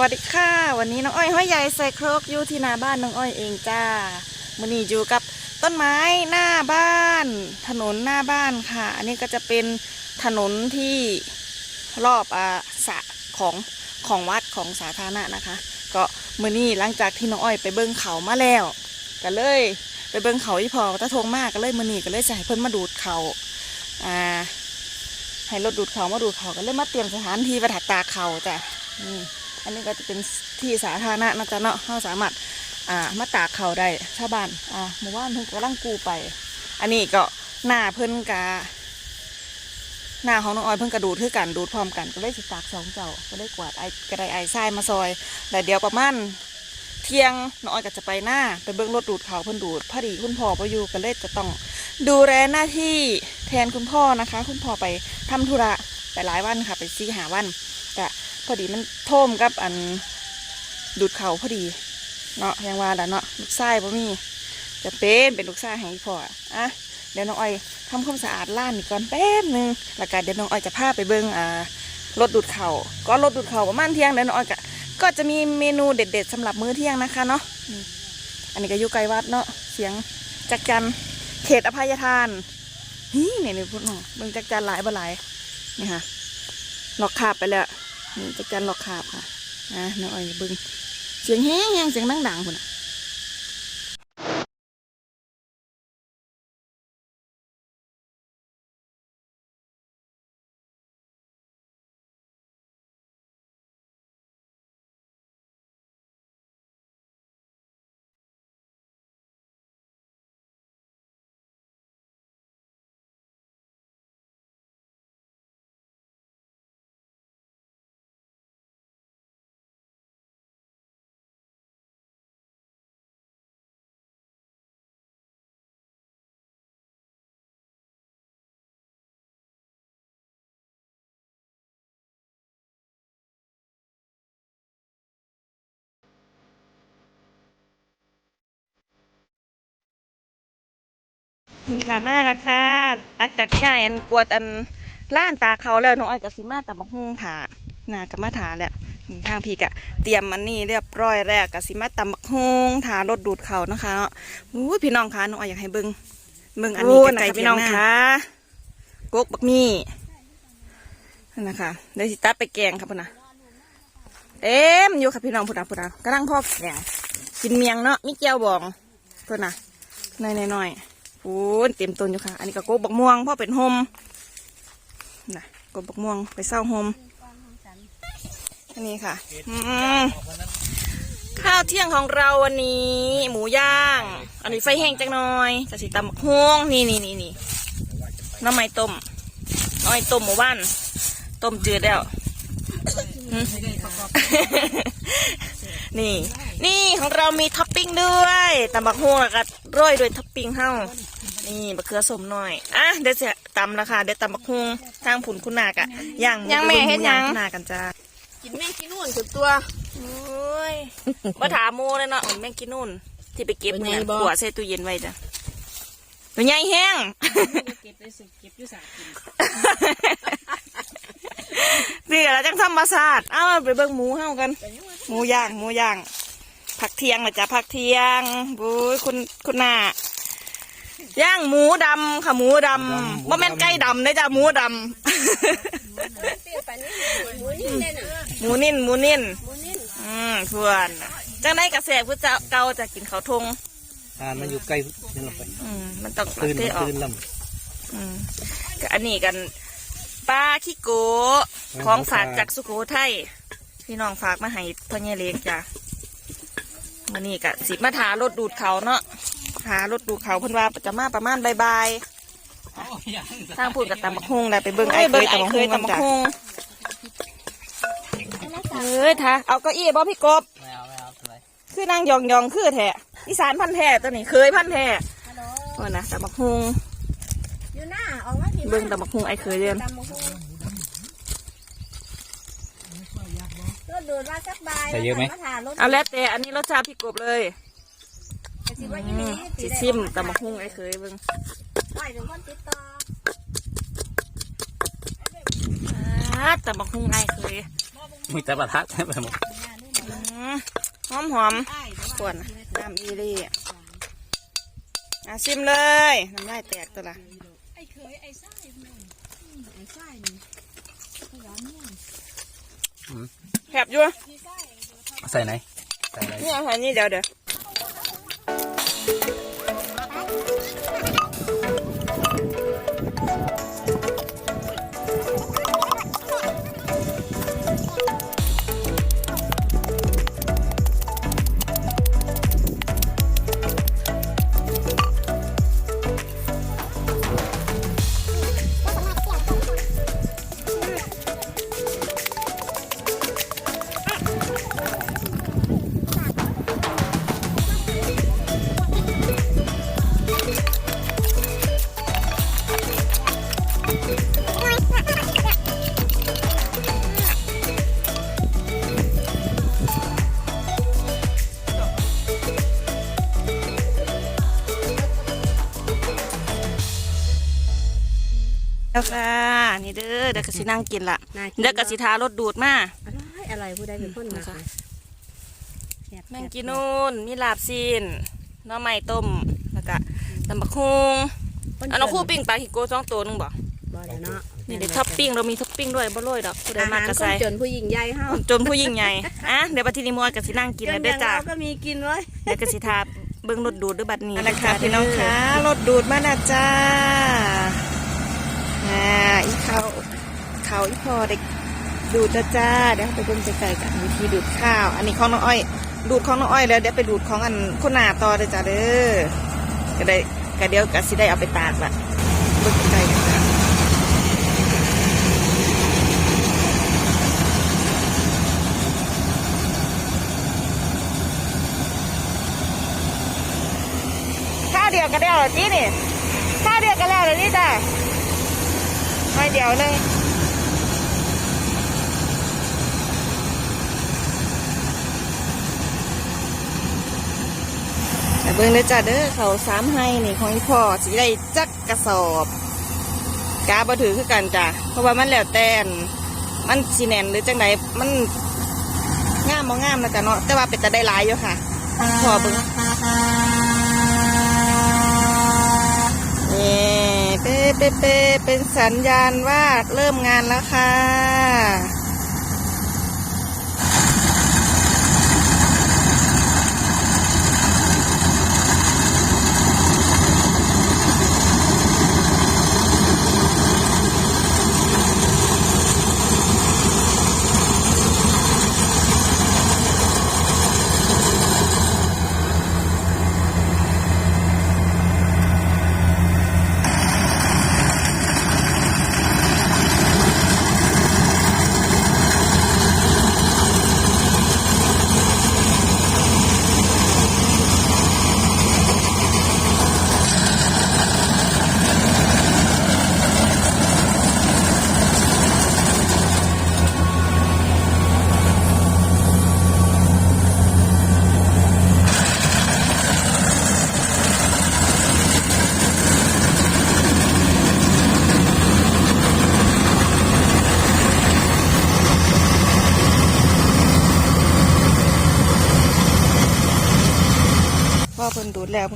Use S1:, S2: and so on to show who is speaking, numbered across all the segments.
S1: วัสดีค่ะ วันนี้น้องอ้อยห้อยใหญ่ใส่ครกอยู่ที่หน้าบ้านน้องอ้อยเองจ้ามันนี้อยู่กับต้นไม้หน้าบ้าน ถนนหน้าบ้านค่ะ อันนี้ก็จะเป็นถนนที่รอบอ่าสระของของวัดของสาธารณะนะคะ ก็มือนี้หลังจากที่น้องอ้อยไปเบิ้งเขามาแล้วก็เลย ไปเบิ้งเขาที่พอตะทงมากก็เลยมือนี้ก็เลยจะให้เพิ่นมาดูดเขาอ่าให้รถดูดเขามาดูดเขาก็เลยมาเตรียมสถานที่ประถักตาเขาจ้ะอืม อันนี้ก็จะเป็นที่สาธารณะนะจ๊ะเนาะเราสามารถอ่ามาตากเขาได้ชาวบ้านอ่าหมู่บ้านเพิ่นกำลังกูไป อันนี้ก็หน้าเพิ่นกาหน้าของน้องออยเพิ่นกระดูดคือกันดูดพร้อมกันก็เลยสิตากสองเจ้าก็ได้กวาดไอกระไดไอทรายมาซอยแต่เดี๋ยวประมาณเที่ยงน้องออยก็จะไปหน้าไปเบิ้งรถดูดเขาเพิ่นดูดพอดีคุณพ่อพออยู่ก็เลยจะต้องดูแลหน้าที่แทนคุณพ่อนะคะ คุณพ่อไปทำธุระไปหลายวันค่ะ ไปซีหาวัน พอดีมันโท่มกับอันดูดเขาพอดี เนาะยังว่าล้วเนาะลูกไส้บ่มีจะเป็นเป็นลูกไส้ให้พ่ออะเดี๋ยวน้องอ้อยทำความสะอาดล้านนี่ก่อนแป๊บหนึงแล้วก็เดี๋ยวน้องอ้อยจะพาไปเบิ้งอ่ารถดูดเขาก็รถดูดเข่าประมาณเที่ยงเดี๋ยวน้องอ้อยก็ก็จะมีเมนูเด็ด ๆสำหรับมื้อเที่ยงนะคะเนาะอันนี้ก็อยู่ไกลวัดเนาะเสียงจักจันเขตอภัยทานนี่เนี่ยนี่พูดหน่อยเบิ่งจักจันหลายบ่หลายนี่ค่ะหลอกขาบไปแล้ว นี่จะกันหลอกขาบค่ะ อะน้องอ้อยเบิ่งเสียงแห้งแหงเสียงดังๆคุณอะ ค่ะแม่ค่ะค่ะอักจากแค่อันกวดอันล้านตาเขาแล้วน้องอ้อยกับสิมาแต่บักฮุ่งถาหน้ากับมาถาแหละทางพี่กะเตรียมมันนี่เรียบร้อยแล้วกับสิมาตำบักฮุงถารถดูดเขานะคะเนาะอู้พี่น้องคะน้องอ้อยอยากให้เบิ่งเบิ่งอันนี้ใกล้ๆพี่น้องคะกกบักมี่นั่นะคะเดี๋ยวสิตัดไปแกงครับพุ่นนะเต็มอยู่ค่ะพี่น้องพุ่นนะพุ่นนะกำลังพ่อแกงกินเมียงเนาะมีเจียวบองพุ่นนะน้อยหน่อยๆ ปูนเต็มต้นอยู่ค่ะ อันนี้ก็โกบบักม่วงพ่อเป็นโฮมนะโกบบักม่วงไปเศร้าโฮมอันนี้ค่ะข้าวเที่ยงของเราวันนี้ หมูย่าง อันนี้ไฟแห้งจังหน่อยจะสีตำบักฮวงนี่นี่นี่นี่น้ำไม้ต้มน้ำไม้ต้มหมูบ้านต้มจืดแล้วนี่ นี่ของเรามีท็อปปิ้งด้วยตำบักฮวงแล้วก็โรยด้วยท็อปปิ้งเฮ้า นี่มะเขือสมหน่อย อะเดี๋ยวจะตำแล้วค่ะเดี๋ยวตำบักฮวงทางผุนคุณนากะย่างห
S2: ยังแม่เฮ็ดหยัง
S1: คุณนากันจ้า
S2: กินแม่งกินนู่นถึงตัว
S1: โอ้ยมาถามโมเลยเนาะเหมือนแม่งกินนู่น ที่ไปเก็บ
S2: เป็นไง
S1: เนี่ย
S2: บ่
S1: ขวดใส่ตู้เย็นไว้จ้ะตัวใหญ่แห้ง
S2: เก็บไปสิเก็บอยู่สากิน
S1: นี่แหละจังธรรมศาสตร์เอาไปเบิ่งหมูเฮากัน หมูย่างหมูย่าง ผักเทียงนะจ๊ะผักเทียงบุ้ยคุณคุณนา ย่างหมูดำค่ะหมูดำว่าแม่นไก่ดำนะจ๊ะหมูด
S2: หมูนี่เลยน่ะำ
S1: หมูนิ่นหมูนิ่น
S2: หมูนี่
S1: อืมเพื่อนจังได้กระแสพื่อจะเกาจะกินเขาวทง
S3: ทานมันอยู่ใกล้นี่ลงไป
S1: อืมมันต้อง
S3: ตื่น
S1: เทออก
S3: ตื่นล
S1: อืมก็อันนี้กันปลาขี้โกะของฝากจากสุโขทัยพี่น้องฝากมาให้พ่อเนี่ยเล็กจ้ะวันนี้กะสิมาถารถดูดเขาเนาะ ถารถดูดเขาเพิ่นว่าจะมาประมาณบ่ายๆทางพูดกับตำบักฮุงได้ไปเบิ่งไอ้เคยตำบักฮุงตำบักฮุงเอ้ยท่าเอาเก้าอี้บ่พี่กบำ
S3: ไม่เอาไม่เอาอะไร
S1: คือนางยองยองคือแท้อีสานพันธุ์แท้ตัวนี้เคยพันธุ์แท้
S2: ฮัลโหล
S1: ก่อนนะตำบักฮุง
S2: อยู่หน้าออกมาที่
S1: เบิ่งตำบักฮุงไอ้เคยเรียน
S2: ตำบักหุ่งรถดูดว่าสักบายมาถ่ารถ
S1: เอาแล้วแต่อันนี้รสชาติพี่กบเลย
S2: สิว่า
S1: อื
S2: ยี่
S1: ม
S2: นี้
S1: สิซิมตำบักหุ่งไอ้เคยเบิ่ง
S2: ปล่อยถึงคนติดต่อ
S1: อ่าตำบักหุ่งไอ้เคย
S3: มีแต่ประทัดใช่ไหมหมด
S2: งานนี่
S1: หอมหอมๆปวดนะน้ำอีเลี่อะชิมเลยน้ำลายแตกตัวละ
S2: ไอ้เคยไอ้ไส้มันไอ้ไส้นี่
S1: แผบอยู่
S3: ใส่ไหนใส่ไหน
S1: นี่เอาใส่นี่เดี๋ยวเดี๋ยวแล้ว เด้อเดี๋ยวก็สินั่งกินละเดี๋ยวก็สิทารถดูดมา
S2: อะไรอะไรผู้ใดเป็นคนมา
S1: ค่ะแมงกินูนมีลาบซีนหน้อไม้ต้มแล้วก็ตำบักฮุงเอาน้องคู่ปิ้งปลาฮิโก้สองตัวหนึงบ่
S2: บ่ได้เนาะ
S1: นี่เดี๋ยวท็อปปิ้งเรามีท็อปปิ้งด้วยบ่โรยดอกผู้ใด
S2: อาหามา
S1: รกระ
S2: ค
S1: ใส่
S2: นจนผู้หญิงใหญ่เฮา
S1: จนผู้ยิ่งใหญ่อะเดี๋ยวบัดทีนี้มวยกับสินั่งกินแล้วเด้อจ้า
S2: เราก็มีกินไว้
S1: เดี๋ยวก็สิทาเบิ่งรถดูดด้วยบัดนี้นะคะพี่น้องคะรถดูดมานะจ้าอ่าอีเขา เขาอีพอเด็กดูดจ้าเดี๋ยวไปเบิ่งไกลๆกันวิธีดูดข้าว อันนี้ของน้องอ้อย ดูดของน้องอ้อยแล้วเดี๋ยวไปดูดของอันคนหนาต่อเลยจ้าเด้อก็ได้ก็เดี๋ยวก็สิได้เอาไปตากละเบิ่งไกลๆกันจ้าข้าวเดียวก็ได้แล้วจีนี่ข้าวเดียวก็แล้วเลยนี่จ้าไม่เดียวหนึง เบิ่งเด้อจ้าเด้อเขาสามให้นี่ของพ่อสิได้จักกระสอบกาบ่ถือคือกันจ้ะเพราะว่ามันแล้วแต่อันมันสีแนนหรือจังไดมันงามบ่งามนะจ้ะเนาะแต่ว่าเป็นแต่ได้หลายอยู่ค่ะพ่อเบิ่งนี่เป๊ะเป๊ะเป๊ะเป็นสัญญาณว่าเริ่มงานแล้วค่ะ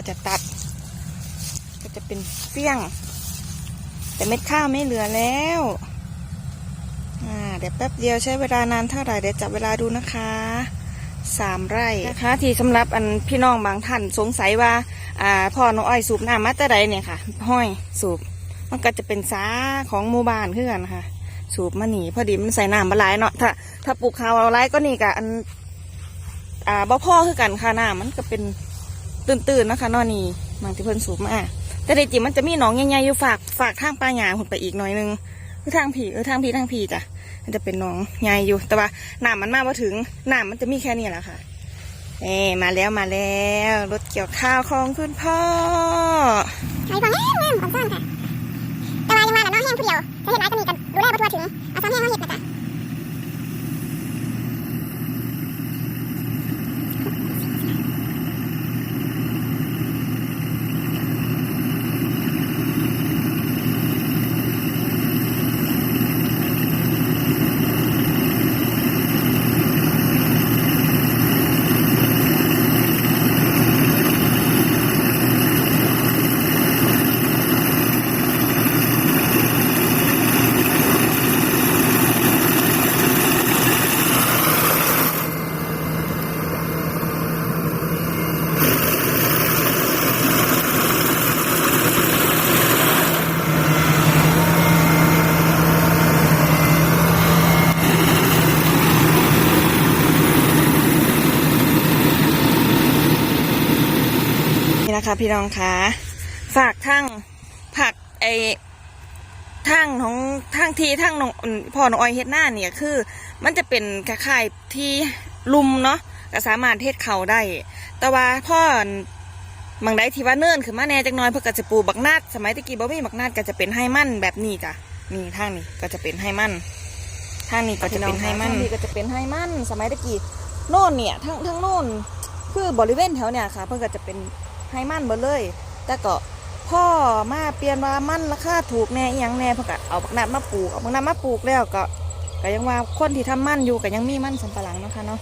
S1: ก็จะตัด ก็จะเป็นเฟี้ยง แต่เม็ดข้าวไม่เหลือแล้วอ่าเดี๋ยวแป๊บเดียวใช้เวลานานเท่าไหร่เดี๋ยวจับเวลาดูนะคะสามไร่นะคะที่สำหรับอันพี่น้องบางท่านสงสัยว่าอ่าพ่อน้องอ้อยสูบน้ำมาแต่ใดเนี่ยค่ะ ห้อยสูบมันก็จะเป็นสาของหมู่บ้านเพื่อนค่ะ สูบมาหนีพอดีมันใส่น้ำมาหลายเนาะถ้าถ้าปลูกข้าวเอาไรก็นี่กะอันอ่าบ่พ่อคือกันค่ะน้ำมันก็เป็น ตื่นๆนะคะนอนี่บางที่เพิ่นสูบมาแต่ในจริมันจะมีหนองใหญ่ๆอยู่ฝากฝากทางปลาหยางหุ่นไปอีกหน่อยนึงคือทางผีเออทางผีทางผีจ้ะมันจะเป็นหนองใหญ่อยู่ แต่ว่าน้ำมันมาพอถึงน้ำมันจะมีแค่นี้แหละค่ะเอ้มาแล้วมาแล้วรถเกี่ยวข้าวของคุณพ่อ
S4: ไอ้ฟังแง่แง่ของซ่อนค่ะแต่ว่ายังว่าแหละเน้องแห้งผู้เดียวจะเห็นไรก็มีกันดูแลบ่ทั่วถึง เอาซ้ำแห้งเขาเห็ดนะจ๊ะ
S1: นะคะพี่น้องคะฝากทั้งผักไอทั้งของทั้งทีทั้งน้องพ่อน้องออยเฮ็ดหน้าเนี่ยคือ มันจะเป็นคล้ายๆที่ลุมเนาะก็สามารถเทศเขาได้ แต่ว่าพ่อบางได้ที่ว่าเนิ่นขึ้นมาแหน่จักหน้อยเพื่อก็จะปลูกบักนาดสมัยตะกี้บ่มีบักนาดก็จะเป็นไฮมันแบบนี้จ้ะนี่ทางนี้ก็จะเป็นไฮมันทางนี้ก็จะเป็นไฮมันนี่ก็จะเป็นไฮมันสมัยตะกี้โน่นเนี่ยทั้งทั้งโน่นคือบริเวณแถวเนี่ยค่ะ เพื่อนก็จะเป็น ไฮมันหมดเลย แต่ก็พ่อมาเปลี่ยนว่ามันราคาถูกแน่อหยังแน่เพื่นก็เอาบักนาดมาปลูกเอาบักนาดมาปลูกแล้วก็ก็ยังว่าคนที่ทำมันอยู่ก็ยังมีมันสำปะหลังเนาะคะเนาะ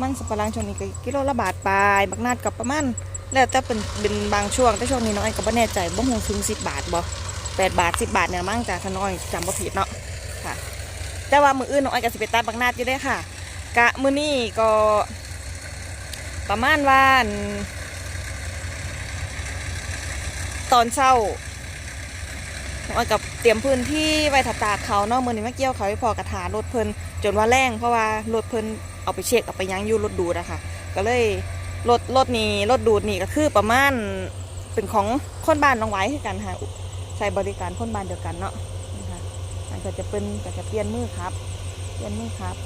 S1: มันสำปะหลังช่วงนี้ก็กิโลละบาทปลายบักนาดกับประมาณแล้วแต่เป็นเป็นบางช่วงแต่ช่วงนี้น้อยก็บ่แน่ใจบ่ฮู้ถึงสิบบาทบ่แปดบาทสิบบาทเนี่ยมั้งจ้ะถ้าน้อยจำบ่ผิดเนาะค่ะ แต่ว่ามืออื่นน้องไอ้อยก็สิไปตัดบักนาดอยู่ได้ค่ะ กะมือนี้ก็ประมาณว่าน ตอนเช้าน้องอ้อยกับเตรียมพื้นที่ไว้ถตากเขาเนาะมือนี้มาเกี่ยวเขาให้พอกระถารถเพิ่นจนว่าแรงเพราะว่ารถเพิ่นเอาไปเช็คเอาไปยั้งยู่รถดูดอะค่ะ ก็เลยรถรถนี้รถดูดนี่ก็คือประมาณเป็นของคนบ้านน้องไว้คือกันค่ะใช้บริการคนบ้านเดียวกันเนาะนะคะอันก็จะเป็นก็จะเปลี่ยนมือครับ เปลี่ยนมือครับ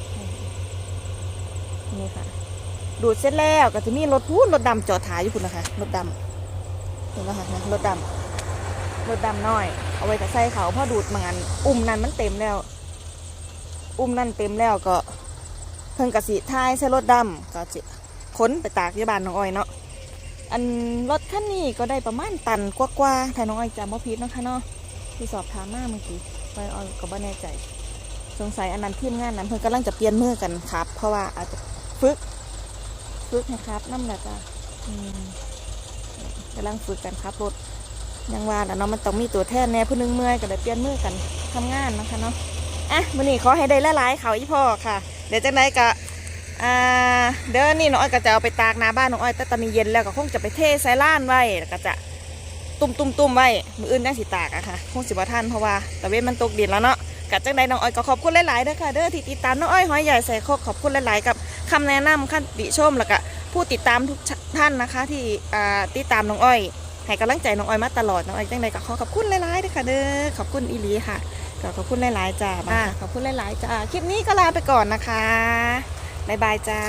S1: นี่ค่ะ ดูดเสร็จแล้วก็จะมีรถพูนรถดำจอดถ่ายอยู่คุณนะคะรถดำ ห็นไหมคะรถดำรถดำน้อย เอาไว้กับใส่เขาพราะดูดมันอันอุ้มนั่นมันเต็มแล้ว อุ้มนั่นเต็มแล้วก็ เพิ่งกระสีท้ายใส่รถดำก็จะขนไปตากที่บ้านน้องอ้อยเนาะอันรถคันนี้ก็ได้ประมาณตันกว่าๆถ้าน้องอ้อยจำว่าผิดนะคะเนาะที่สอบถามมาเมื่อกี้ไปอ้อยก็บ่แน่ใจ สงสัยอันนั้นทีมงานนั้นเพิ่นกำลังจะเปลี่ยนมือกันครับ เพราะว่าอาจจะฝึกฝึกนะครับน้ำหนักอะอืม กำลังฝึกกันครับรถยังว่าแล้วเนาะมันต้องมีตัวแทนแน่ผู้หนึงเมื่อยก็เลยเปลี่ยนมือกันทำงานนะคะเนาะอะมื้อนี้ขอให้ได้ละลายเขาอีพ่อค่ะ เดี๋ยวจังไดก็อ่าเดี๋ยวนี่น้องอ้อยก็จะเอาไปตากหน้าบ้านน้องอ้อยแต่ตอนนี้เย็นแล้วก็คงจะไปเทใส่ล้านไว้แล้วก็จะตุ่มตุ่มตุ่มไว้มืออื่นจังสิตากอะค่ะคงสิบ่ทันเพราะว่าตะเวนมันตกดินแล้วเนาะกับจังใดน้องอ้อยก็ขอบคุณหลายๆเด้อค่ะเด้อที่ติดตามน้องอ้อยหอยใหญ่ใส่คกขอบคุณหลายๆกับคำแนะนำขั้นติชมแล้วก็ ผู้ติดตามทุกท่านนะคะ ที่อ่าติดตามน้องอ้อยให้กำลังใจน้องอ้อยมาตลอดน้องอ้อยจังใดก็ขอขอบคุณหลายๆด้วยค่ะเด้อขอบคุณอีหลีค่ะก็ขอบคุณหลายๆจ้ามาขอบคุณหลายๆจ้าคลิปนี้ก็ลาไปก่อนนะคะบ๊ายบายจ้า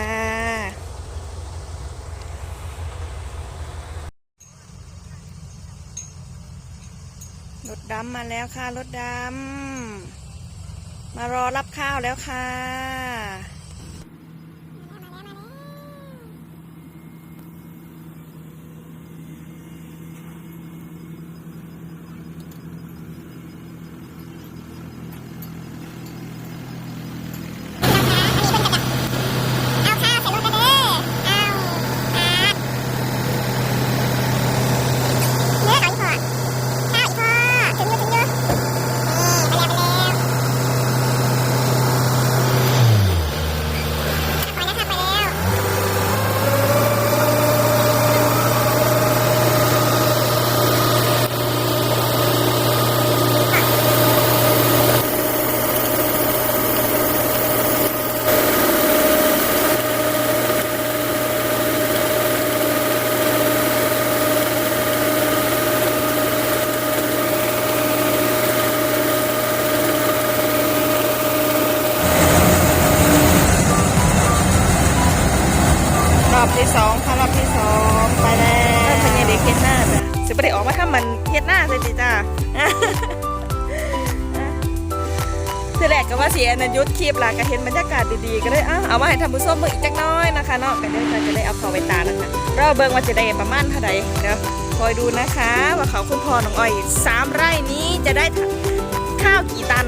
S1: รถดำมาแล้วค่ะรถดำมารอรับข้าวแล้วค่ะ
S4: เสียนยุ
S1: ทธคลิปล่ะก็เห็นบรรยากาศดีๆก็เลยเอามาให้ท่านผู้ชมเบิ่งอีกจักน้อยนะคะเนาะก็เดี๋ยวจะได้เอาเขาไปตานะคะรอเบิ่งว่าจะได้ประมาณเท่าใดเดี๋ยวคอยดูนะคะ ว่าเขาคุณพ่อน้องอ้อยสามไร่นี้จะได้ข้าวกี่ตัน